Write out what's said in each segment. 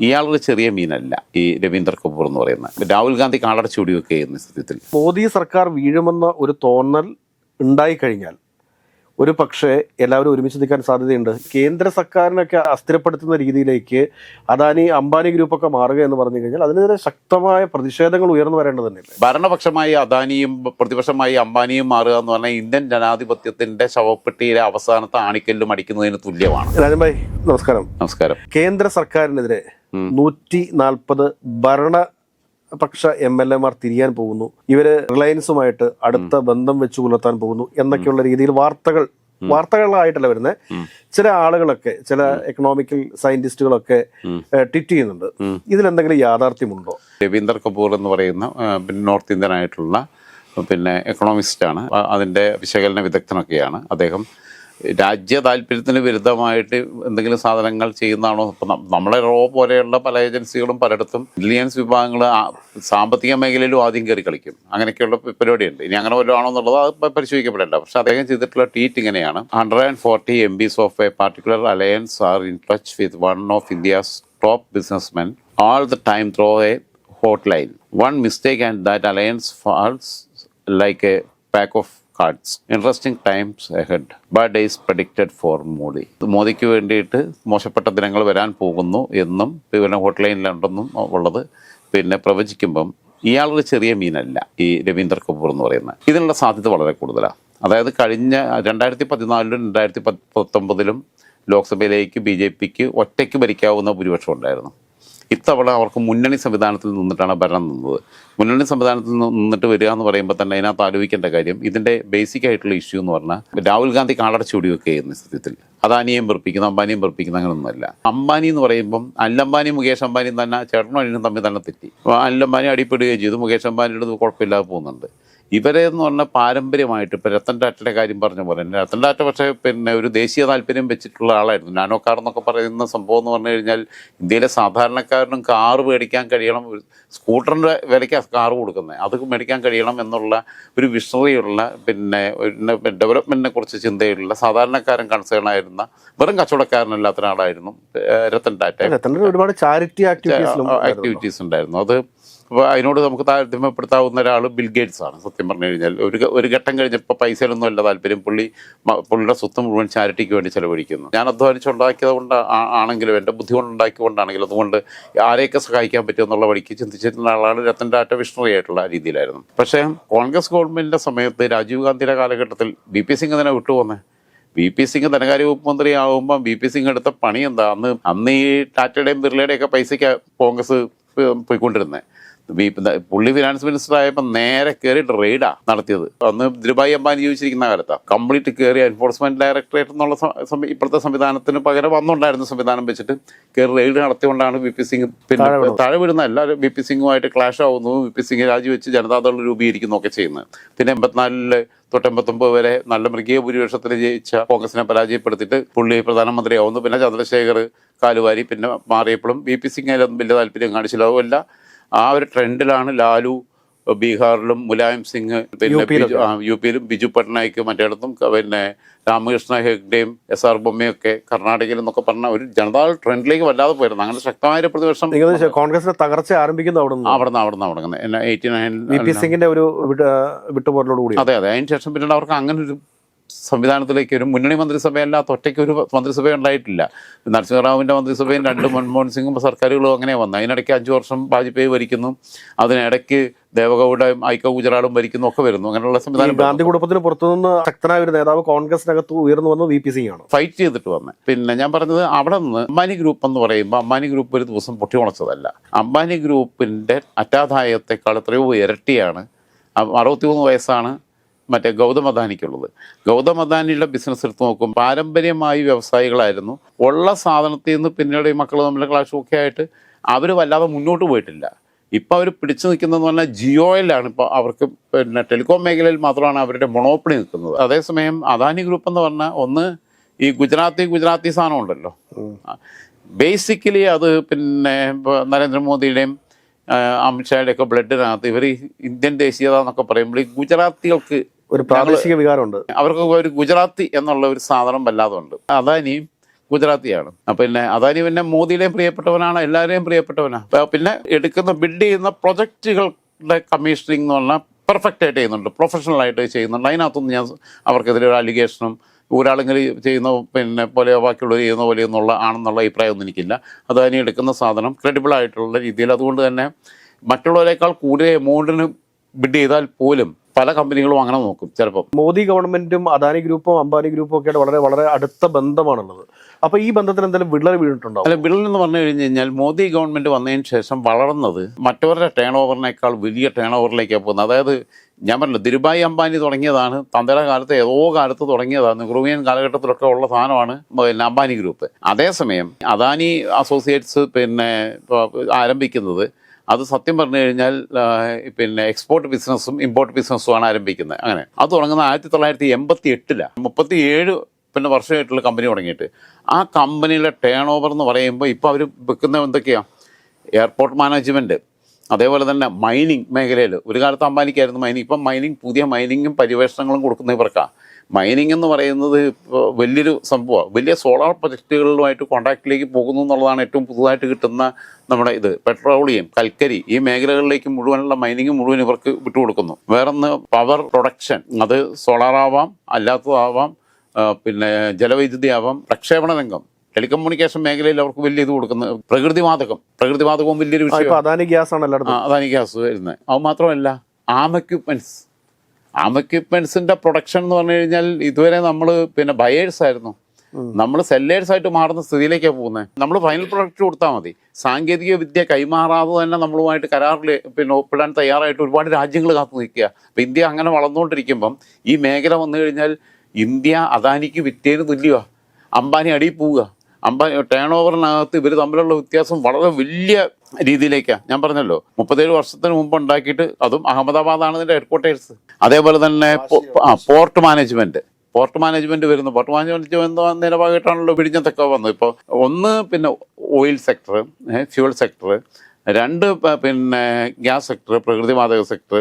ഇയാളൊരു ചെറിയ മീനല്ല ഈ രവീന്ദ്ര കപൂർ എന്ന് പറയുന്ന. രാഹുൽ ഗാന്ധി കാളടച്ചു വെടിവെക്കുക എന്ന സ്ഥിതിത്തിൽ. മോദി സർക്കാർ വീഴുമെന്ന ഒരു തോന്നൽ ഉണ്ടായി കഴിഞ്ഞാൽ ഒരു പക്ഷേ എല്ലാവരും ഒരുമിച്ച് നിൽക്കാൻ സാധ്യതയുണ്ട്. കേന്ദ്ര സർക്കാരിനൊക്കെ അസ്ഥിരപ്പെടുത്തുന്ന രീതിയിലേക്ക് അദാനി അംബാനി ഗ്രൂപ്പൊക്കെ മാറുക എന്ന് പറഞ്ഞു കഴിഞ്ഞാൽ അതിനെതിരെ ശക്തമായ പ്രതിഷേധങ്ങൾ ഉയർന്നു വരേണ്ടത് തന്നെയല്ലേ? ഭരണപക്ഷമായി അദാനിയും പ്രതിപക്ഷമായി അംബാനിയും മാറുക എന്ന് പറഞ്ഞാൽ ഇന്ത്യൻ ജനാധിപത്യത്തിന്റെ ശവപ്പെട്ടിയിലെ അവസാനത്തെ ആണിക്കല്ലും അടിക്കുന്നതിന് തുല്യമാണ്. രാജൻ ഭായി നമസ്കാരം. നമസ്കാരം. കേന്ദ്ര സർക്കാരിനെതിരെ. നൂറ്റി നാൽപ്പത് ഭരണ പക്ഷ എം എൽ എമാർ തിരിയാൻ പോകുന്നു. ഇവർ റിലയൻസുമായിട്ട് അടുത്ത ബന്ധം വെച്ച് പുലർത്താൻ പോകുന്നു എന്നൊക്കെയുള്ള രീതിയിൽ വാർത്തകൾ വാർത്തകളായിട്ടല്ല വരുന്നത് ചില ആളുകളൊക്കെ ചില എക്കണോമിക്കൽ സയന്റിസ്റ്റുകളൊക്കെ ട്വിറ്റ് ചെയ്യുന്നുണ്ട്. ഇതിലെന്തെങ്കിലും യാഥാർത്ഥ്യമുണ്ടോ? രവീന്ദർ കപൂർ എന്ന് പറയുന്ന നോർത്ത് ഇന്ത്യൻ ആയിട്ടുള്ള പിന്നെ എക്കണോമിസ്റ്റാണ് ആണ്. അതിന്റെ വിശകലന വിദഗ്ധനൊക്കെയാണ് അദ്ദേഹം. രാജ്യ താല്പര്യത്തിന് വിരുദ്ധമായിട്ട് എന്തെങ്കിലും സാധനങ്ങൾ ചെയ്യുന്നതാണോ? ഇപ്പം നമ്മളെ റോ പോലെയുള്ള പല ഏജൻസികളും പലയിടത്തും ഇന്റലിജൻസ് വിഭാഗങ്ങൾ സാമ്പത്തിക മേഖലയിലും ആദ്യം കയറി കളിക്കും. അങ്ങനെയൊക്കെയുള്ള പരിപാടിയുണ്ട്. ഇനി അങ്ങനെ വല്ലതും ആണോ എന്നുള്ളത് അത് പരിശോധിക്കപ്പെടില്ല പക്ഷെ അദ്ദേഹം ചെയ്തിട്ടുള്ള ട്വീറ്റ് ഇങ്ങനെയാണ്. Hundred and forty M Ps of a particular alliance are in touch with one of India's top businessmen the time throw a hot line one mistake and that alliance falls like a pack of cards. Interesting times ahead. Bad days predicted for Modi മോദിക്ക് വേണ്ടിയിട്ട് മോശപ്പെട്ട ദിനങ്ങൾ വരാൻ പോകുന്നു എന്നും പിന്നെ ഹോട്ട്ലൈനിലുണ്ടെന്നും ഉള്ളത് പിന്നെ പ്രവചിക്കുമ്പം ഇയാളൊരു ചെറിയ മീനല്ല ഈ രവീന്ദ്ര കപൂർ എന്ന് പറയുന്നത് ഇതിനുള്ള സാധ്യത വളരെ കൂടുതലാണ് അതായത് കഴിഞ്ഞ രണ്ടായിരത്തി പതിനാലിലും രണ്ടായിരത്തി പത്തൊമ്പതിലും ലോക്സഭയിലേക്ക് ബി ജെ പിക്ക് ഒറ്റയ്ക്ക് ഭരിക്കാവുന്ന ഭൂരിപക്ഷം ഉണ്ടായിരുന്നു ഇത്തവണ അവർക്ക് മുന്നണി സംവിധാനത്തിൽ നിന്നിട്ടാണ് ഭരണം നിന്നത്. മുന്നണി സംവിധാനത്തിൽ നിന്ന് നിന്നിട്ട് വരിക എന്ന് പറയുമ്പോൾ തന്നെ അതിനകത്ത് ആലോചിക്കേണ്ട കാര്യം ഇതിന്റെ ബേസിക് ആയിട്ടുള്ള ഇഷ്യൂ എന്ന് പറഞ്ഞാൽ രാഹുൽ ഗാന്ധി കാളടച്ചു വെടിവെക്കുക ചെയ്യുന്ന സ്ഥിതിത്തിൽ. അദാനിയെയും വെറുപ്പിക്കുന്ന അംബാനിയും വെറുപ്പിക്കുന്ന അങ്ങനെയൊന്നുമല്ല അംബാനി എന്ന് പറയുമ്പം അല്ലംബാനി മുകേഷ് അംബാനിയും തന്നെ ചേട്ടനും അനിയനും തമ്മിൽ തന്നെ തെറ്റി. അല്ലംബാനി അടിപ്പെടുകയും ചെയ്തു മുകേഷ് അംബാനിയുടെ കുഴപ്പമില്ലാതെ പോകുന്നുണ്ട്. ഇവരെ എന്ന് പറഞ്ഞാൽ പാരമ്പര്യമായിട്ട് ഇപ്പോൾ രത്തൻ ടാറ്റയുടെ കാര്യം പറഞ്ഞ പോലെ തന്നെ രത്തൻ ടാറ്റ പക്ഷേ പിന്നെ ഒരു ദേശീയ താല്പര്യം വെച്ചിട്ടുള്ള ആളായിരുന്നു. നാനോ കാർ എന്നൊക്കെ പറയുന്ന സംഭവം എന്ന് പറഞ്ഞു കഴിഞ്ഞാൽ ഇന്ത്യയിലെ സാധാരണക്കാരനും കാറ് മേടിക്കാൻ കഴിയണം സ്കൂട്ടറിന്റെ വിലയ്ക്ക് കാറ് കൊടുക്കുന്നത്. അത് മേടിക്കാൻ കഴിയണം എന്നുള്ള ഒരു വിഷണറിയുള്ള പിന്നെ ഡെവലപ്മെന്റിനെ കുറിച്ച് ചിന്തയുള്ള സാധാരണക്കാരൻ കൺസേൺ ആയിരുന്ന വെറും കച്ചവടക്കാരനല്ലാത്ത ഒരാളായിരുന്നു രത്തൻ ടാറ്റ ഒരുപാട് ചാരിറ്റി ആക്ടിവിറ്റീസ് ഉണ്ടായിരുന്നു. അത് അപ്പോൾ അതിനോട് നമുക്ക് താരതമ്യപ്പെടുത്താവുന്ന ഒരാൾ ബിൽ ഗേറ്റ്സ് ആണ് സത്യം പറഞ്ഞു കഴിഞ്ഞാൽ. ഒരു ഒരു ഘട്ടം കഴിഞ്ഞപ്പോൾ പൈസയിലൊന്നും അല്ല താല്പര്യം. പുള്ളി പുള്ളിയുടെ സ്വത്ത് മുഴുവൻ ചാരിറ്റിക്ക് വേണ്ടി ചെലവഴിക്കുന്നു. ഞാൻ അധ്വാനിച്ചുണ്ടാക്കിയത് കൊണ്ട് ആണെങ്കിലും എന്റെ ബുദ്ധി കൊണ്ട് ഉണ്ടാക്കിക്കൊണ്ടാണെങ്കിലും അതുകൊണ്ട് ആരെയൊക്കെ സഹായിക്കാൻ പറ്റുമെന്നുള്ള വഴിക്ക് ചിന്തിച്ചിരുന്ന ആളാണ് രത്തൻ ടാറ്റ വിഷ്ണുറി ആയിട്ടുള്ള രീതിയിലായിരുന്നു. പക്ഷേ കോൺഗ്രസ് ഗവൺമെന്റിന്റെ സമയത്ത് രാജീവ് ഗാന്ധിയുടെ കാലഘട്ടത്തിൽ ബി പി സിംഗ് തന്നെ വിട്ടുപോന്നെ വി പി സിംഗ് ധനകാര്യ വകുപ്പ് മന്ത്രി ആകുമ്പോൾ വി പി സിംഗ് എടുത്ത പണി എന്താ? അന്ന് അന്ന് ഈ ടാറ്റയുടെയും ബിർളയുടെയും ഒക്കെ പൈസയ്ക്ക് കോൺഗ്രസ് പോയിക്കൊണ്ടിരുന്നത് പുള്ളി ഫിനാൻസ് മിനിസ്റ്റർ ആയപ്പോൾ നേരെ കയറിയിട്ട് റെയ്ഡാ നടത്തിയത്. അന്ന് ദ്രുബായി അംബാനി ജീവിച്ചിരിക്കുന്ന കാലത്താണ് കംപ്ലീറ്റ് കയറി എൻഫോഴ്സ്മെന്റ് ഡയറക്ടറേറ്റ് എന്നുള്ള ഇപ്പോഴത്തെ സംവിധാനത്തിന് പകരം വന്നുണ്ടായിരുന്ന സംവിധാനം വെച്ചിട്ട്. കയറി റെയ്ഡ് നടത്തിക്കൊണ്ടാണ് വി പി സിംഗ് പിന്നെ താഴെ. വിടുന്ന എല്ലാവരും വി പി സിംഗുമായിട്ട് ക്ലാഷ് ആവുന്നു. വി പി സിംഗ് രാജിവെച്ച് ജനതാദൾ രൂപീകരിക്കുന്നു ഒക്കെ ചെയ്യുന്നത്. പിന്നെ എൺപത്തിനാലിൽ തൊട്ടെമ്പത്തൊമ്പത് വരെ നല്ല മൃഗീയ ഭൂരിപക്ഷത്തിൽ ജയിച്ച കോൺഗ്രസിനെ പരാജയപ്പെടുത്തിയിട്ട് പുള്ളി പ്രധാനമന്ത്രിയാവുന്നു. പിന്നെ ചന്ദ്രശേഖർ കാലുവാരി പിന്നെ മാറിയപ്പോഴും വി പി സിംഗ് അതിലൊന്നും വലിയ താല്പര്യം കാണിച്ചില്ല. അതുമല്ല ആ ഒരു ട്രെൻഡിലാണ് ലാലു ബീഹാറിലും മുലായം സിംഗ് പിന്നെ യു പിയിലും ബിജു പട്നായിക്ക് മറ്റേടത്തും പിന്നെ രാമകൃഷ്ണ ഹെഗ്ഡെയും എസ് ആർ ബൊമ്മയൊക്കെ കർണാടകയിലും എന്നൊക്കെ പറഞ്ഞ ഒരു ജനതാ ട്രെൻഡിലേക്ക് വല്ലാതെ പോയിരുന്നു. അങ്ങനെ ശക്തമായ പ്രതിപക്ഷം കോൺഗ്രസിന്റെ തകർച്ച ആരംഭിക്കുന്ന അവിടെ നിന്ന് അവിടെ നിന്ന് അവിടെ നിന്ന് തുടങ്ങുന്നത് എയ്റ്റി നയൻ പി സിംഗിന്റെ ഒരു വിട്ടുപോലോട് വിട്ടുപോരലോട് കൂടി അതെ അതെ. അതിന് ശേഷം പിന്നീട് അവർക്ക് അങ്ങനെ ഒരു സംവിധാനത്തിലേക്ക് ഒരു മുന്നണി മന്ത്രിസഭയല്ലാത്ത ഒറ്റയ്ക്ക് ഒരു മന്ത്രിസഭ ഉണ്ടായിട്ടില്ല. നരസിംഹറാവുവിന്റെ മന്ത്രിസഭയും രണ്ട് മൻമോഹൻ സിംഗും സർക്കാരുകളും അങ്ങനെ വന്നു. അതിനിടയ്ക്ക് അഞ്ച് വർഷം വാജ്പേയി ഭരിക്കുന്നു. അതിനിടയ്ക്ക് ദേവഗൌഡയും ഐക്യ ഗുജറാളും ഭരിക്കുന്നു ഒക്കെ വരുന്നു. അങ്ങനെയുള്ള സംവിധാനം ഗാന്ധി കുടുംബത്തിന് പുറത്തുനിന്ന് ശക്തനായ ഒരു നേതാവ് കോൺഗ്രസിനകത്ത് ഉയർന്നു വന്ന് വി പി സിംഗ് ആണ് ഫൈറ്റ് ചെയ്തിട്ട് വന്നത് പിന്നെ ഞാൻ പറഞ്ഞത് അവിടെ നിന്ന് അംബാനി ഗ്രൂപ്പ് എന്ന് പറയുമ്പോൾ അംബാനി ഗ്രൂപ്പ് ഒരു ദിവസം പൊട്ടിമുളച്ചതല്ല. അംബാനി ഗ്രൂപ്പിന്റെ അറ്റാദായത്തെക്കാൾ എത്രയോ ഇരട്ടിയാണ് അറുപത്തി അറുപത്തിമൂന്ന് വയസ്സാണ് മറ്റേ ഗൗതം അദാനിക്കുള്ളത്. ഗൗതം അദാനിയുടെ ബിസിനസ് എടുത്ത് നോക്കും പാരമ്പര്യമായി വ്യവസായികളായിരുന്നു. ഉള്ള സാധനത്തിൽ നിന്ന് പിന്നീട് ഈ മക്കൾ തമ്മിലെ ക്ലാഷും ഒക്കെ ആയിട്ട് അവർ വല്ലാതെ മുന്നോട്ട് പോയിട്ടില്ല. ഇപ്പോൾ അവർ പിടിച്ചു നിൽക്കുന്നതെന്ന് പറഞ്ഞാൽ ജിയോയിലാണ് ഇപ്പോൾ അവർക്ക് പിന്നെ ടെലികോം മേഖലയിൽ മാത്രമാണ് അവരുടെ മൊണോപ്പണി നിൽക്കുന്നത്. അതേസമയം അദാനി ഗ്രൂപ്പ് എന്ന് പറഞ്ഞാൽ ഒന്ന് ഈ ഗുജറാത്തി ഗുജറാത്തി സാധനം ഉണ്ടല്ലോ. ബേസിക്കലി അത് പിന്നെ ഇപ്പൊ നരേന്ദ്രമോദിയുടെയും ആ, അമിത്ഷായുടെ ഒക്കെ ബ്ലഡിനകത്ത് ഇവർ ഇന്ത്യൻ ദേശീയത എന്നൊക്കെ പറയുമ്പോൾ ഈ ഗുജറാത്തികൾക്ക് ഒരു പ്രാദേശിക വികാരമുണ്ട്. അവർക്ക് ഒരു ഗുജറാത്തി എന്നുള്ള ഒരു സാധനം വല്ലാതെ ഉണ്ട് അദാനിയും ഗുജറാത്തിയാണ്. അപ്പം പിന്നെ അദാനി പിന്നെ മോദിയിലെയും പ്രിയപ്പെട്ടവനാണ് എല്ലാവരെയും പ്രിയപ്പെട്ടവനാണ് പിന്നെ എടുക്കുന്ന ബിൽഡ് ചെയ്യുന്ന പ്രൊജക്റ്റുകളുടെ കമ്മീഷനിങ് എന്ന് പറഞ്ഞാൽ പെർഫെക്റ്റ് ആയിട്ട് ചെയ്യുന്നുണ്ട്. പ്രൊഫഷണലായിട്ട് ചെയ്യുന്നുണ്ട്. അതിനകത്തൊന്നും ഞാൻ അവർക്കെതിരെ ഒരു അലിഗേഷനും ഒരാളെങ്കിലും ചെയ്യുന്ന പിന്നെ പോലെ ബാക്കിയുള്ളവർ ചെയ്യുന്ന പോലെ എന്നുള്ള ആണെന്നുള്ള അഭിപ്രായമൊന്നും എനിക്കില്ല. അത് അതിന് എടുക്കുന്ന സാധനം ക്രെഡിബിൾ ആയിട്ടുള്ള രീതിയിൽ. അതുകൊണ്ട് തന്നെ മറ്റുള്ളവരെക്കാൾ കൂടുതൽ എമൗണ്ടിന് ബിഡ് ചെയ്താൽ പോലും പല കമ്പനികളും അങ്ങനെ നോക്കും ചിലപ്പോൾ മോദി ഗവൺമെന്റും അദാനി ഗ്രൂപ്പും അംബാനി ഗ്രൂപ്പും ഒക്കെ വളരെ വളരെ അടുത്ത ബന്ധമാണുള്ളത്. അപ്പൊ ഈ ബന്ധത്തിൽ എന്തെങ്കിലും വിള്ളൽ വീണിട്ടുണ്ടോ അല്ല വിള്ളൽ എന്ന് പറഞ്ഞു കഴിഞ്ഞ് കഴിഞ്ഞാൽ മോദി ഗവൺമെന്റ് വന്നതിന് ശേഷം വളർന്നത് മറ്റവരുടെ ടേൺ ഓവറിനേക്കാൾ വലിയ ടേൺ ഓവറിലേക്കാണ് പോകുന്നത്. അതായത് ഞാൻ പറഞ്ഞു ധിരുഭായി അംബാനി തുടങ്ങിയതാണ് തന്തര കാലത്ത് ഏതോ കാലത്ത് തുടങ്ങിയതാണ് നെഹ്റുവിയൻ കാലഘട്ടത്തിലൊക്കെ ഉള്ള സാധനമാണ് പിന്നെ അംബാനി ഗ്രൂപ്പ്. അതേസമയം അദാനി അസോസിയേറ്റ്സ് പിന്നെ ആരംഭിക്കുന്നത് അത് സത്യം പറഞ്ഞു കഴിഞ്ഞാൽ പിന്നെ എക്സ്പോർട്ട് ബിസിനസ്സും ഇമ്പോർട്ട് ബിസിനസ്സുമാണ് ആരംഭിക്കുന്നത്. അങ്ങനെ. അത് തുടങ്ങുന്നത് ആയിരത്തി തൊള്ളായിരത്തി എൺപത്തി എട്ടിലാണ് മുപ്പത്തി ഏഴ് പിന്നെ വർഷമായിട്ടുള്ള കമ്പനി തുടങ്ങിയിട്ട്. ആ കമ്പനിയിലെ ടേൺ ഓവർ എന്ന് പറയുമ്പോൾ ഇപ്പോൾ അവർ വെക്കുന്ന എന്തൊക്കെയാണ് എയർപോർട്ട് മാനേജ്മെന്റ് അതേപോലെ തന്നെ മൈനിങ് മേഖലയിൽ ഒരു കാലത്ത് അംബാനിക്കായിരുന്നു മൈനിങ് ഇപ്പം മൈനിങ് പുതിയ മൈനിങ്ങും പരിവേഷണങ്ങളും കൊടുക്കുന്ന ഇവർക്കാണ് മൈനിങ് എന്ന് പറയുന്നത് വലിയൊരു സംഭവമാണ് വലിയ സോളാർ പ്രൊജക്റ്റുകളുമായിട്ട് കോൺടാക്റ്റിലേക്ക് പോകുന്നു എന്നുള്ളതാണ് ഏറ്റവും പുതുതായിട്ട് കിട്ടുന്ന നമ്മുടെ ഇത്. പെട്രോളിയം കൽക്കരി ഈ മേഖലകളിലേക്ക് മുഴുവനുള്ള മൈനിങ് മുഴുവൻ ഇവർക്ക് വിട്ടുകൊടുക്കുന്നു. വേറൊന്ന് പവർ പ്രൊഡക്ഷൻ അത് സോളാറാവാം അല്ലാത്തതാവാം പിന്നെ ജലവൈദ്യുതി ആവാം പ്രക്ഷേപണ രംഗം. ടെലികമ്മ്യൂണിക്കേഷൻ മേഖലയിൽ അവർക്ക് വലിയ ഇത് കൊടുക്കുന്നത് പ്രകൃതിവാതകം പ്രകൃതിവാതകവും വലിയൊരു വിഷയം അദാനി ഗ്യാസ് ഈ ഗ്യാസ് വരുന്നത്. അത് മാത്രമല്ല ആം എക്യുപ്മെന്റ്സ് ആം എക്യുപ്മെന്റ്സിന്റെ പ്രൊഡക്ഷൻ എന്ന് പറഞ്ഞു കഴിഞ്ഞാൽ ഇതുവരെ നമ്മൾ പിന്നെ ബയേഴ്സ് ആയിരുന്നു. നമ്മൾ സെല്ലേഴ്സ് ആയിട്ട് മാറുന്ന സ്ഥിതിയിലേക്കാണ് പോകുന്നത്. നമ്മൾ ഫൈനൽ പ്രൊഡക്റ്റ് കൊടുത്താൽ മതി. സാങ്കേതിക വിദ്യ കൈമാറാതെ തന്നെ നമ്മളുമായിട്ട് കരാറിൽ പിന്നെ ഒപ്പിടാൻ തയ്യാറായിട്ട് ഒരുപാട് രാജ്യങ്ങൾ കാത്തു നിൽക്കുക. അപ്പം ഇന്ത്യ അങ്ങനെ വളർന്നുകൊണ്ടിരിക്കുമ്പം ഈ മേഖല വന്നു കഴിഞ്ഞാൽ ഇന്ത്യ അദാനിക്ക് വിറ്റേന് തുല്യമാണ് അംബാനി അടിയിൽ പോവുക. അംബാനി ടേൺ ഓവറിനകത്ത് ഇവർ തമ്മിലുള്ള വ്യത്യാസം വളരെ വലിയ രീതിയിലേക്കാണ് ഞാൻ പറഞ്ഞല്ലോ മുപ്പത്തേഴ് വർഷത്തിന് മുമ്പ് ഉണ്ടാക്കിയിട്ട് അതും അഹമ്മദാബാദാണ് ഇതിന്റെ ഹെഡ്ക്വാർട്ടേഴ്സ് അതേപോലെ തന്നെ പോർട്ട് മാനേജ്മെന്റ് പോർട്ട് മാനേജ്മെന്റ് വരുന്നു. പോർട്ട് മാനേജ്മെന്റ് എന്ന ഭാഗമായിട്ടാണല്ലോ പിടിഞ്ഞത്തൊക്കെ വന്നത്. ഇപ്പോൾ ഒന്ന് പിന്നെ ഓയിൽ സെക്ടർ ഫ്യൂൾ സെക്ടർ രണ്ട് പിന്നെ ഗ്യാസ് സെക്ടർ പ്രകൃതിവാതക സെക്ടർ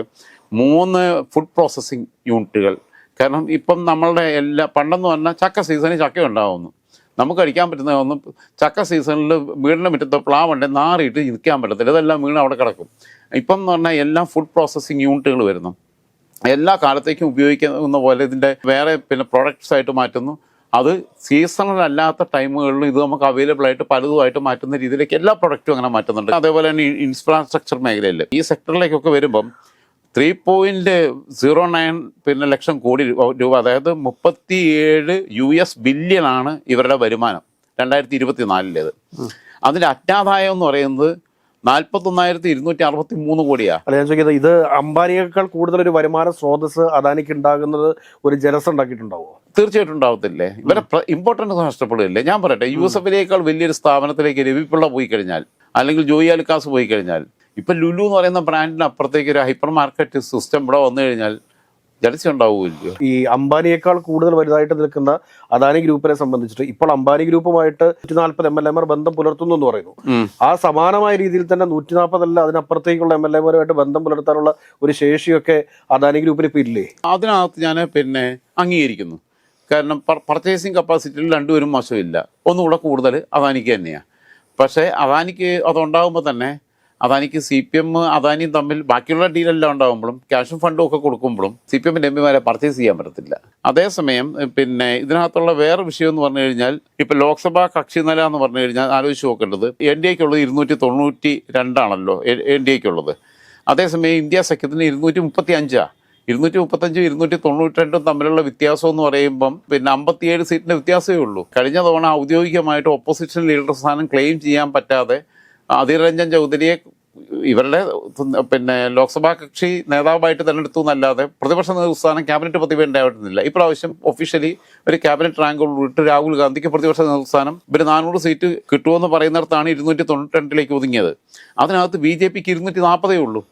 മൂന്ന് ഫുഡ് പ്രോസസ്സിംഗ് യൂണിറ്റുകൾ കാരണം ഇപ്പം നമ്മളുടെ എല്ലാ പണ്ടെന്ന് പറഞ്ഞാൽ ചക്ക സീസണിൽ ചക്ക ഉണ്ടാവുന്നു. നമുക്ക് കഴിക്കാൻ പറ്റുന്ന ഒന്നും ചക്ക സീസണിൽ വീടിന്റെ മുറ്റത്ത് പ്ലാവുണ്ട് നാറിയിട്ട് നിൽക്കാൻ പറ്റത്തില്ല. ഇതെല്ലാം വീണ് അവിടെ കിടക്കും. ഇപ്പം എന്ന് പറഞ്ഞാൽ എല്ലാം ഫുഡ് പ്രോസസ്സിങ് യൂണിറ്റുകൾ വരുന്നു. എല്ലാ കാലത്തേക്കും ഉപയോഗിക്കുന്ന പോലെ ഇതിന്റെ വേറെ പിന്നെ പ്രൊഡക്ട്സ് ആയിട്ട് മാറ്റുന്നു. അത് സീസണൽ അല്ലാത്ത ടൈമുകളിലും ഇത് നമുക്ക് അവൈലബിൾ ആയിട്ട് പലതുമായിട്ട് മാറ്റുന്ന രീതിയിലേക്ക് എല്ലാ പ്രൊഡക്റ്റും അങ്ങനെ മാറ്റുന്നുണ്ട്. അതേപോലെ തന്നെ ഇൻഫ്രാസ്ട്രക്ചർ മേഖലയിൽ ഈ സെക്ടറിലേക്കൊക്കെ വരുമ്പം ത്രീ പോയിന്റ് സീറോ നയൻ പിന്നെ ലക്ഷം കോടി രൂപ രൂപ അതായത് മുപ്പത്തി ഏഴ് യു എസ് ബില്യൺ ആണ് ഇവരുടെ വരുമാനം രണ്ടായിരത്തി ഇരുപത്തി നാലിലേത് അതിന്റെ അറ്റാദായം എന്ന് പറയുന്നത് നാൽപ്പത്തൊന്നായിരത്തി ഇരുന്നൂറ്റി അറുപത്തി മൂന്ന് കോടിയാണ് അല്ല ഞാൻ ചോദിക്കുന്നത് ഇത് അംബാനിയേക്കാൾ കൂടുതൽ ഒരു വരുമാന സ്രോതസ് അദാനിക്ക് ഉണ്ടാകുന്നത് ഒരു ജലസ് ഉണ്ടാക്കിയിട്ടുണ്ടാവോ? തീർച്ചയായിട്ടും ഉണ്ടാവത്തില്ലേ? ഇവരെ ഇമ്പോർട്ടൻസ് നഷ്ടപ്പെടില്ലേ? ഞാൻ പറയട്ടെ യു എസ് എഫിലേക്കാൾ വലിയൊരു സ്ഥാപനത്തിലേക്ക് രവിപിള്ള പോയി കഴിഞ്ഞാൽ അല്ലെങ്കിൽ ജോയി അലുക്കാസ് പോയി കഴിഞ്ഞാൽ ഇപ്പം ലുലു എന്ന് പറയുന്ന ബ്രാൻഡിന് അപ്പുറത്തേക്ക് ഒരു ഹൈപ്പർ മാർക്കറ്റ് സിസ്റ്റം ഇവിടെ വന്നു കഴിഞ്ഞാൽ ജലസി ഉണ്ടാവുമല്ലോ ഈ അംബാനിയേക്കാൾ കൂടുതൽ വലുതായിട്ട് നിൽക്കുന്ന അദാനി ഗ്രൂപ്പിനെ സംബന്ധിച്ചിട്ട് ഇപ്പോൾ അംബാനി ഗ്രൂപ്പുമായിട്ട് നൂറ്റി നാൽപ്പത് എം എൽ എമാർ ബന്ധം പുലർത്തുന്നു എന്ന് പറയുന്നു. ആ സമാനമായ രീതിയിൽ തന്നെ നൂറ്റി നാൽപ്പതല്ല അതിനപ്പുറത്തേക്കുള്ള എം എൽ എമാരുമായിട്ട് ബന്ധം പുലർത്താനുള്ള ഒരു ശേഷിയൊക്കെ അദാനി ഗ്രൂപ്പിന് ഇപ്പൊ ഇല്ലേ? അതിനകത്ത് ഞാൻ പിന്നെ അംഗീകരിക്കുന്നു. കാരണം പർച്ചേസിങ് കപ്പാസിറ്റിയിൽ രണ്ടുപേരും മോശമില്ല. ഒന്നുകൂടെ കൂടുതൽ അദാനിക്ക് തന്നെയാണ് പക്ഷേ അദാനിക്ക് അതുണ്ടാകുമ്പോൾ തന്നെ അദാനിക്ക് സി പി എം അദാനിയും തമ്മിൽ ബാക്കിയുള്ള ഡീലെല്ലാം ഉണ്ടാകുമ്പോഴും ക്യാഷും ഫണ്ടും ഒക്കെ കൊടുക്കുമ്പോഴും സി പി എമ്മിന്റെ എംപിമാരെ പർച്ചേസ് ചെയ്യാൻ പറ്റത്തില്ല. അതേസമയം പിന്നെ ഇതിനകത്തുള്ള വേറെ വിഷയം എന്ന് പറഞ്ഞു കഴിഞ്ഞാൽ ഇപ്പം ലോക്സഭാ കക്ഷി നില എന്ന് പറഞ്ഞു കഴിഞ്ഞാൽ ആലോചിച്ച് നോക്കേണ്ടത് എൻ ഡി എക്കുള്ളത് ഇരുന്നൂറ്റി തൊണ്ണൂറ്റി രണ്ടാണല്ലോ എൻ ഡി എക്കുള്ളത് അതേസമയം ഇന്ത്യ സഖ്യത്തിന് ഇരുന്നൂറ്റി മുപ്പത്തി അഞ്ചാണ് ഇരുന്നൂറ്റി മുപ്പത്തഞ്ചും ഇരുന്നൂറ്റി തൊണ്ണൂറ്റി രണ്ടും തമ്മിലുള്ള വ്യത്യാസം എന്ന് പറയുമ്പം പിന്നെ അമ്പത്തിയേഴ് സീറ്റിന്റെ വ്യത്യാസമേ ഉള്ളൂ. കഴിഞ്ഞ തവണ ഔദ്യോഗികമായിട്ട് ഓപ്പോസിഷൻ ലീഡർ സ്ഥാനം ക്ലെയിം ചെയ്യാൻ പറ്റാതെ അധീർ രഞ്ജൻ ചൗധരിയെ ഇവരുടെ പിന്നെ ലോക്സഭാ കക്ഷി നേതാവായിട്ട് തെരഞ്ഞെടുത്തു എന്നല്ലാതെ പ്രതിപക്ഷ നേതൃസ്ഥാനം ക്യാബിനറ്റ് പദവി ഉണ്ടായിരുന്നില്ല ഇപ്രാവശ്യം ഒഫീഷ്യലി ഒരു ക്യാബിനറ്റ് റാങ്ക് ഉൾപ്പെട്ട് രാഹുൽ ഗാന്ധിക്ക് പ്രതിപക്ഷ നേതൃസ്ഥാനം ഇവർ നാനൂറ് സീറ്റ് കിട്ടുമെന്ന് പറയുന്നിടത്താണ് ഇരുന്നൂറ്റി തൊണ്ണൂറ്റി ഒതുങ്ങിയത്. അതിനകത്ത് ബി ജെ പിക്ക് ഇരുന്നൂറ്റി നാൽപ്പതേ ഉള്ളൂ.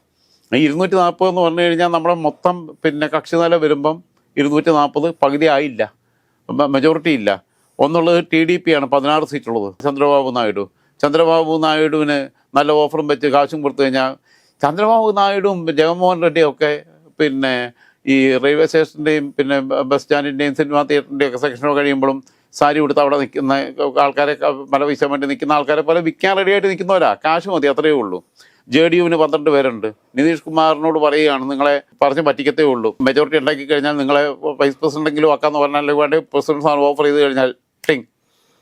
ഈ ഇരുന്നൂറ്റി നാൽപ്പത് എന്ന് പറഞ്ഞു കഴിഞ്ഞാൽ നമ്മുടെ മൊത്തം പിന്നെ കക്ഷി നില വരുമ്പം ഇരുന്നൂറ്റി നാൽപ്പത് പകുതി ആയില്ല. മെജോറിറ്റി ഇല്ല. ഒന്നുള്ളത് ടി ഡി പി ആണ് പതിനാറ് സീറ്റുള്ളത് ചന്ദ്രബാബു നായിഡു. ചന്ദ്രബാബു നായിഡുവിന് നല്ല ഓഫറും വെച്ച് കാശും കൊടുത്തു കഴിഞ്ഞാൽ ചന്ദ്രബാബു നായിഡുവും ജഗൻമോഹൻ റെഡ്ഡിയും ഒക്കെ പിന്നെ ഈ റെയിൽവേ സ്റ്റേഷന്റെയും പിന്നെ ബസ് സ്റ്റാൻഡിന്റെയും സിനിമാ തിയേറ്ററിന്റെയും ഒക്കെ സെക്ഷനോ കഴിയുമ്പോഴും സാരി കൊടുത്ത് അവിടെ നിൽക്കുന്ന ആൾക്കാരെ പല വീശാൻ വേണ്ടി നിൽക്കുന്ന ആൾക്കാരെ പോലെ വിൽക്കാൻ റെഡിയായിട്ട് നിൽക്കുന്നവരാ. കാശ് മതി അത്രയേ ഉള്ളൂ. ജെ ഡി യുവിന് പന്ത്രണ്ട് പേരുണ്ട്. നിതീഷ് കുമാറിനോട് പറയുകയാണ് നിങ്ങളെ പറഞ്ഞ് പറ്റിക്കത്തേ ഉള്ളൂ. മെജോറിറ്റി ഉണ്ടാക്കി കഴിഞ്ഞാൽ നിങ്ങളെ വൈസ് പ്രസിഡന്റെങ്കിലും ആക്കാന്ന് പറഞ്ഞാൽ വേണ്ടി പ്രസിഡന്റ് സ്ഥാനം ഓഫർ ചെയ്ത് കഴിഞ്ഞാൽ ടിങ്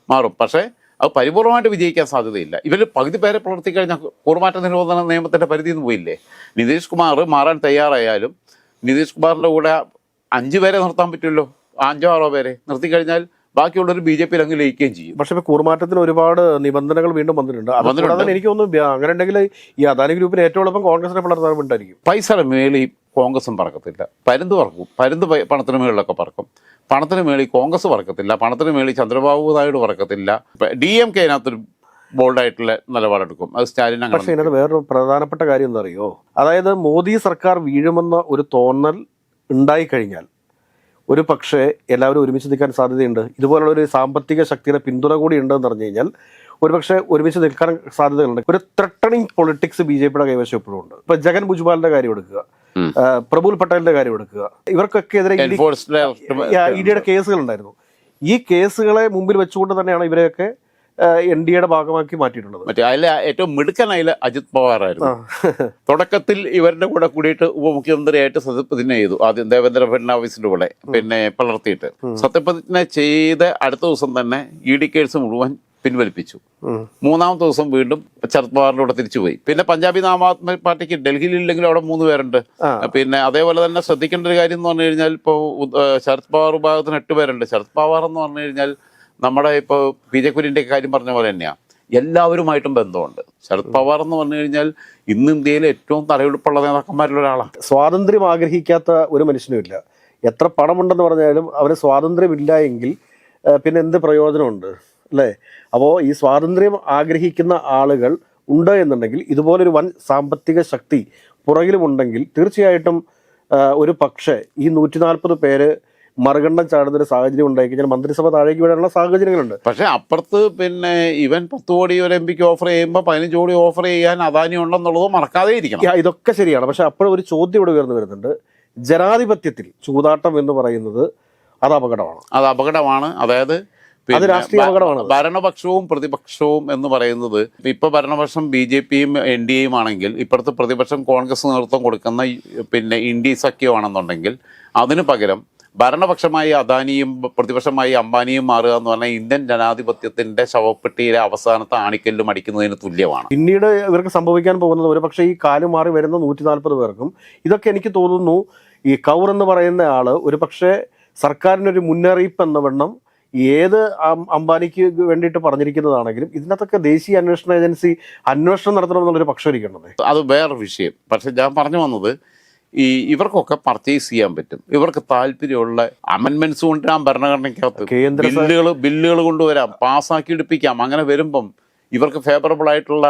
മാറും. പക്ഷേ അത് പരിപൂർണമായിട്ട് വിജയിക്കാൻ സാധ്യതയില്ല. ഇവർ പകുതി പേരെ പ്രവർത്തി കഴിഞ്ഞാൽ കൂറുമാറ്റ നിരോധന നിയമത്തിന്റെ പരിധിയിൽ നിന്ന് പോയില്ലേ? നിതീഷ് കുമാർ മാറാൻ തയ്യാറായാലും നിതീഷ് കുമാറിന്റെ കൂടെ അഞ്ച് പേരെ നിർത്താൻ പറ്റുമല്ലോ? അഞ്ചോ ആറോ പേരെ നിർത്തി കഴിഞ്ഞാൽ ബാക്കിയുള്ളവർ ബി ജെ പിയിൽ അങ്ങ് ലയിക്കുകയും ചെയ്യും. പക്ഷെ ഇപ്പൊ കൂർമാറ്റത്തിന് ഒരുപാട് നിബന്ധനകൾ വീണ്ടും വന്നിട്ടുണ്ട്. എനിക്കൊന്നും എനിക്ക് തോന്നുന്നു അങ്ങനെ ഉണ്ടെങ്കിൽ ഈ അദാനി ഗ്രൂപ്പിന് ഏറ്റവും എളുപ്പം കോൺഗ്രസിനെ പിളർത്താൻ വേണ്ടിയിരിക്കും പൈസയുടെ മേളിൽ കോൺഗ്രസും പറക്കത്തില്ല. പരുന്ത് പറക്കും. പരുന്ത് പണത്തിന് മേളിലൊക്കെ പറക്കും. പണത്തിന് മേളിൽ കോൺഗ്രസ് പറക്കത്തില്ല. പണത്തിന് മേളിൽ ചന്ദ്രബാബു നായിഡു പറക്കത്തില്ല. ഡി എം കെ അതിനകത്തൊരു ബോൾഡായിട്ടുള്ള നിലപാടെടുക്കും. അത് സ്റ്റാലിൻ പക്ഷേ ഇതിനകത്ത് വേറൊരു പ്രധാനപ്പെട്ട കാര്യം എന്താ അറിയോ? അതായത് മോദി സർക്കാർ വീഴുമെന്ന ഒരു തോന്നൽ ഉണ്ടായിക്കഴിഞ്ഞാൽ ഒരു പക്ഷേ എല്ലാവരും ഒരുമിച്ച് നിൽക്കാൻ സാധ്യതയുണ്ട്. ഇതുപോലുള്ള ഒരു സാമ്പത്തിക ശക്തിയുടെ പിന്തുണ കൂടി ഉണ്ടെന്ന് പറഞ്ഞു കഴിഞ്ഞാൽ ഒരു പക്ഷേ ഒരുമിച്ച് നിൽക്കാൻ സാധ്യതകളുണ്ട്. ഒരു ത്രട്ടണിങ് പൊളിറ്റിക്സ് ബി ജെ പിയുടെ കൈവശം എപ്പോഴും ഉണ്ട്. ഇപ്പൊ ജഗൻ ഭുജ്ബാലിന്റെ കാര്യം എടുക്കുക. പ്രഭുൽ പട്ടേലിന്റെ കാര്യം എടുക്കുക. ഇവർക്കൊക്കെ എതിരെ ഇ ഡി എൻഫോഴ്സ്ഡ് ഇ ഡിയുടെ കേസുകൾ ഉണ്ടായിരുന്നു ഈ കേസുകളെ മുമ്പിൽ വെച്ചുകൊണ്ട് തന്നെയാണ് ഇവരെയൊക്കെ എൻ ഡി എയുടെ ഭാഗമാക്കി മാറ്റിയിട്ടുള്ളത്. മറ്റേ അതിൽ ഏറ്റവും മിടുക്കനായിൽ അജിത് പവാറായിരുന്നു തുടക്കത്തിൽ ഇവരുടെ കൂടെ കൂടിയിട്ട് ഉപമുഖ്യമന്ത്രിയായിട്ട് സത്യപ്രതിജ്ഞ ചെയ്തു. ആദ്യം ദേവേന്ദ്ര ഫഡ്നാവിസിന്റെ കൂടെ പിന്നെ പലർത്തിയിട്ട് സത്യപ്രതിജ്ഞ ചെയ്ത് അടുത്ത ദിവസം തന്നെ ഇ ഡി കേസ് മുഴുവൻ പിൻവലിപ്പിച്ചു. മൂന്നാമത്തെ ദിവസം വീണ്ടും ശരത് പവാറിന്റെ കൂടെ തിരിച്ചുപോയി പിന്നെ പഞ്ചാബി ആം ആദ്മി പാർട്ടിക്ക് ഡൽഹിയിൽ ഇല്ലെങ്കിൽ അവിടെ മൂന്ന് പേരുണ്ട്. പിന്നെ അതേപോലെ തന്നെ ശ്രദ്ധിക്കേണ്ട ഒരു കാര്യം എന്ന് പറഞ്ഞു കഴിഞ്ഞാൽ ഇപ്പോൾ ശരത് പവാർ വിഭാഗത്തിന് എട്ട് പേരുണ്ട്. ശരത് പവാർ എന്ന് പറഞ്ഞു കഴിഞ്ഞാൽ നമ്മുടെ ഇപ്പോൾ പി ജെ കുര്യന്റെ കാര്യം പറഞ്ഞ പോലെ തന്നെയാണ് എല്ലാവരുമായിട്ടും ബന്ധമുണ്ട്. ശരത് പവാർ എന്ന് പറഞ്ഞു കഴിഞ്ഞാൽ ഇന്ന് ഇന്ത്യയിലെ ഏറ്റവും തലയെടുപ്പുള്ള നേതാക്കന്മാരിൽ ഒരാളാണ് സ്വാതന്ത്ര്യം ആഗ്രഹിക്കാത്ത ഒരു മനുഷ്യനും ഇല്ല. എത്ര പണമുണ്ടെന്ന് പറഞ്ഞാലും അവന് സ്വാതന്ത്ര്യമില്ല എങ്കിൽ പിന്നെ എന്ത് പ്രയോജനമുണ്ട്? അല്ലേ? അപ്പോൾ ഈ സ്വാതന്ത്ര്യം ആഗ്രഹിക്കുന്ന ആളുകൾ ഉണ്ട് എന്നുണ്ടെങ്കിൽ ഇതുപോലൊരു വൻ സാമ്പത്തിക ശക്തി പുറകിലുമുണ്ടെങ്കിൽ തീർച്ചയായിട്ടും ഒരു പക്ഷേ ഈ നൂറ്റി നാൽപ്പത് പേര് മറുകണ്ഠം ചാടുന്ന ഒരു സാഹചര്യം ഉണ്ടായി കഴിഞ്ഞാൽ മന്ത്രിസഭ താഴേക്ക് വീഴാനുള്ള സാഹചര്യങ്ങളുണ്ട്. പക്ഷെ അപ്പുറത്ത് പിന്നെ ഇവൻ പത്ത് കോടി ഒരു എം പിക്ക് ഓഫർ ചെയ്യുമ്പോൾ പതിനഞ്ച് കോടി ഓഫർ ചെയ്യാൻ അദാനി ഉണ്ടെന്നുള്ളത് മറക്കാതെ ഇരിക്കണം. ഇതൊക്കെ ശരിയാണ്. പക്ഷെ അപ്പോഴും ഒരു ചോദ്യം ഇവിടെ ഉയർന്നു വരുന്നുണ്ട്. ജനാധിപത്യത്തിൽ ചൂതാട്ടം എന്ന് പറയുന്നത് അത് അപകടമാണ്. അത് അപകടമാണ്. അതായത് അത് രാഷ്ട്രീയ അപകടമാണ്. ഭരണപക്ഷവും പ്രതിപക്ഷവും എന്ന് പറയുന്നത് ഇപ്പൊ ഭരണപക്ഷം ബി ജെ പിയും എൻ ഡി എയും ആണെങ്കിൽ ഇപ്പോഴത്തെ പ്രതിപക്ഷം കോൺഗ്രസ് നേതൃത്വം കൊടുക്കുന്ന പിന്നെ ഇൻഡി സഖ്യമാണെന്നുണ്ടെങ്കിൽ അതിനു പകരം ഭരണപക്ഷമായി അദാനിയും പ്രതിപക്ഷമായി അംബാനിയും മാറുക എന്ന് പറഞ്ഞാൽ ഇന്ത്യൻ ജനാധിപത്യത്തിന്റെ ശവപ്പെട്ടിയിലെ അവസാനത്തെ ആണിക്കല്ലും അടിക്കുന്നതിന് തുല്യമാണ്. പിന്നീട് ഇവർക്ക് സംഭവിക്കാൻ പോകുന്നത് ഒരു പക്ഷേ ഈ കാലു മാറി വരുന്ന നൂറ്റി നാൽപ്പത് പേർക്കും ഇതൊക്കെ എനിക്ക് തോന്നുന്നു ഈ കൗർ എന്ന് പറയുന്ന ആൾ ഒരു പക്ഷേ സർക്കാരിനൊരു മുന്നറിയിപ്പ് എന്ന വണ്ണം ഏത് അംബാനിക്ക് വേണ്ടിയിട്ട് പറഞ്ഞിരിക്കുന്നതാണെങ്കിലും ഇതിനകത്തൊക്കെ ദേശീയ അന്വേഷണ ഏജൻസി അന്വേഷണം നടത്തണമെന്നുള്ളൊരു പക്ഷം ഇരിക്കണമേ അത് വേറെ വിഷയം. പക്ഷെ ഞാൻ പറഞ്ഞു വന്നത് ഈ ഇവർക്കൊക്കെ പർച്ചേസ് ചെയ്യാൻ പറ്റും. ഇവർക്ക് താല്പര്യമുള്ള അമെന്റ്മെന്റ്സ് കൊണ്ടുവരാം ഭരണഘടനയ്ക്കകത്ത് ബില്ലുകൾ ബില്ലുകൾ കൊണ്ടുവരാം പാസ്സാക്കി എടുപ്പിക്കാം. അങ്ങനെ വരുമ്പം ഇവർക്ക് ഫേവറബിൾ ആയിട്ടുള്ള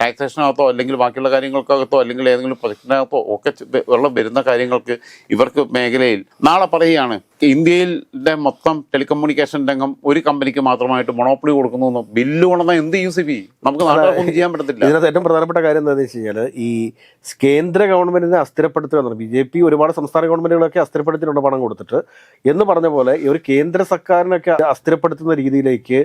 ടാക്സേഷനകത്തോ അല്ലെങ്കിൽ ബാക്കിയുള്ള കാര്യങ്ങൾക്കകത്തോ അല്ലെങ്കിൽ ഏതെങ്കിലും പ്രൊജക്റ്റിനകത്തോ ഒക്കെ ഉള്ള വരുന്ന കാര്യങ്ങൾക്ക് ഇവർക്ക് മേഖലയിൽ നാളെ പറയുകയാണ്. ഇന്ത്യയിലെ മൊത്തം ടെലികമ്മ്യൂണിക്കേഷൻ രംഗം ഒരു കമ്പനിക്ക് മാത്രമായിട്ട് മൊണോപ്പൊളി കൊടുക്കുന്നു ബില്ല് കൊണ്ടുവന്ന എന്ത് യൂസ് ചെയ്യും നമുക്ക് നാട്ടിലൊന്നും ചെയ്യാൻ പറ്റത്തില്ല. ഇതിനകത്ത് ഏറ്റവും പ്രധാനപ്പെട്ട കാര്യം എന്താണെന്ന് വെച്ച് കഴിഞ്ഞാൽ ഈ കേന്ദ്ര ഗവൺമെന്റിനെ അസ്ഥിരപ്പെടുത്തുക എന്നാണ് ബി ജെ പി ഒരുപാട് സംസ്ഥാന ഗവൺമെന്റുകളൊക്കെ അസ്ഥിരപ്പെടുത്തിയിട്ടുണ്ട് പണം കൊടുത്തിട്ട്. എന്ന് പറഞ്ഞ പോലെ ഒരു കേന്ദ്ര സർക്കാരിനൊക്കെ അസ്ഥിരപ്പെടുത്തുന്ന രീതിയിലേക്ക്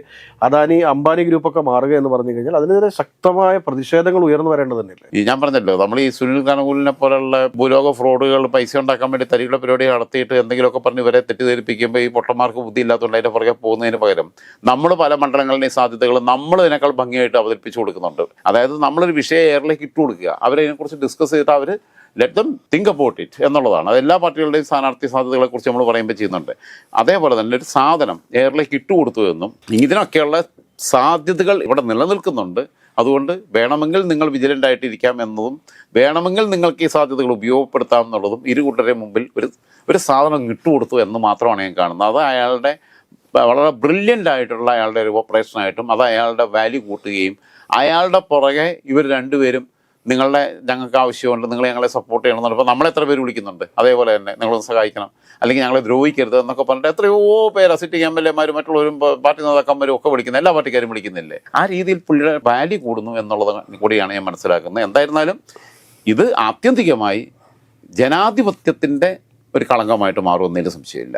അദാനി അംബാനി ഗ്രൂപ്പൊക്കെ മാറുക എന്ന് പറഞ്ഞു കഴിഞ്ഞാൽ അതിനെതിരെ ശക്തമായ പ്രതിഷേധങ്ങൾ ഉയർന്നു വരേണ്ടത് തന്നെയല്ലേ? ഈ ഞാൻ പറഞ്ഞല്ലോ നമ്മൾ ഈ സുനിൽ കനകൂലിനെ പോലുള്ള ഭൂലോക ഫ്രോഡുകൾ പൈസ ഉണ്ടാക്കാൻ വേണ്ടി തരികളുടെ പരിപാടി നടത്തിയിട്ട് എന്തെങ്കിലുമൊക്കെ പറഞ്ഞ് ഇവരെ തെറ്റിദ്ധരിപ്പിക്കുമ്പോൾ ഈ പൊട്ടന്മാർക്ക് ബുദ്ധി ഇല്ലാത്തതുകൊണ്ട് അതിന്റെ പുറകെ പോകുന്നതിന് പകരം നമ്മൾ പല മണ്ഡലങ്ങളുടെയും സാധ്യതകൾ നമ്മൾ ഇതിനേക്കാൾ ഭംഗിയായിട്ട് അവതരിപ്പിച്ചു കൊടുക്കുന്നുണ്ട്. അതായത് നമ്മളൊരു വിഷയം എയറിലേക്ക് ഇട്ട് കൊടുക്കുക. അവരതിനെക്കുറിച്ച് ഡിസ്കസ് ചെയ്തിട്ട് അവർ let them think about it എന്നുള്ളതാണ്. അത് എല്ലാ പാർട്ടികളുടെയും സ്ഥാനാർത്ഥി സാധ്യതകളെക്കുറിച്ച് നമ്മൾ പറയുമ്പോൾ ചെയ്യുന്നുണ്ട്. അതേപോലെ തന്നെ ഒരു സാധനം എയറിലേക്ക് ഇട്ടുകൊടുത്തു എന്നും ഇതിനൊക്കെയുള്ള സാധ്യതകൾ ഇവിടെ നിലനിൽക്കുന്നുണ്ട്. അതുകൊണ്ട് വേണമെങ്കിൽ നിങ്ങൾ വിജിലന്റ് ആയിട്ടിരിക്കാം എന്നതും വേണമെങ്കിൽ നിങ്ങൾക്ക് ഈ സാധ്യതകൾ ഉപയോഗപ്പെടുത്താം എന്നുള്ളതും ഇരു കൂട്ടരെ മുമ്പിൽ ഒരു ഒരു സാധനം ഇട്ടുകൊടുത്തു എന്ന് മാത്രമാണ് ഞാൻ കാണുന്നത്. അത് അയാളുടെ വളരെ ബ്രില്യന്റ് ആയിട്ടുള്ള അയാളുടെ ഒരു ഓപ്പറേഷനായിട്ടും അത് അയാളുടെ വാല്യൂ കൂട്ടുകയും അയാളുടെ പുറകെ ഇവർ രണ്ടുപേരും നിങ്ങളുടെ ഞങ്ങൾക്ക് ആവശ്യമുണ്ട് നിങ്ങൾ ഞങ്ങളെ സപ്പോർട്ട് ചെയ്യണം എന്നുള്ളപ്പോൾ നമ്മളെ എത്ര പേര് വിളിക്കുന്നുണ്ട്? അതേപോലെ തന്നെ നിങ്ങളൊന്ന് സഹായിക്കണം. അല്ലെങ്കിൽ ഞങ്ങളെ ദ്രോഹിക്കരുത് എന്നൊക്കെ പറഞ്ഞിട്ട് എത്രയോ പേര് സിറ്റിംഗ് എം എൽ എമാരും മറ്റുള്ളവരും പാർട്ടി നേതാക്കന്മാരും ഒക്കെ വിളിക്കുന്നത് എല്ലാ പാർട്ടിക്കാരും വിളിക്കുന്നില്ലേ? ആ രീതിയിൽ പുള്ളിയുടെ വാല്യൂ കൂടുന്നു എന്നുള്ളത് കൂടിയാണ് ഞാൻ മനസ്സിലാക്കുന്നത്. എന്തായിരുന്നാലും ഇത് ആത്യന്തികമായി ജനാധിപത്യത്തിന്റെ ഒരു കളങ്കമായിട്ട് മാറുമെന്നതിൽ സംശയമില്ല.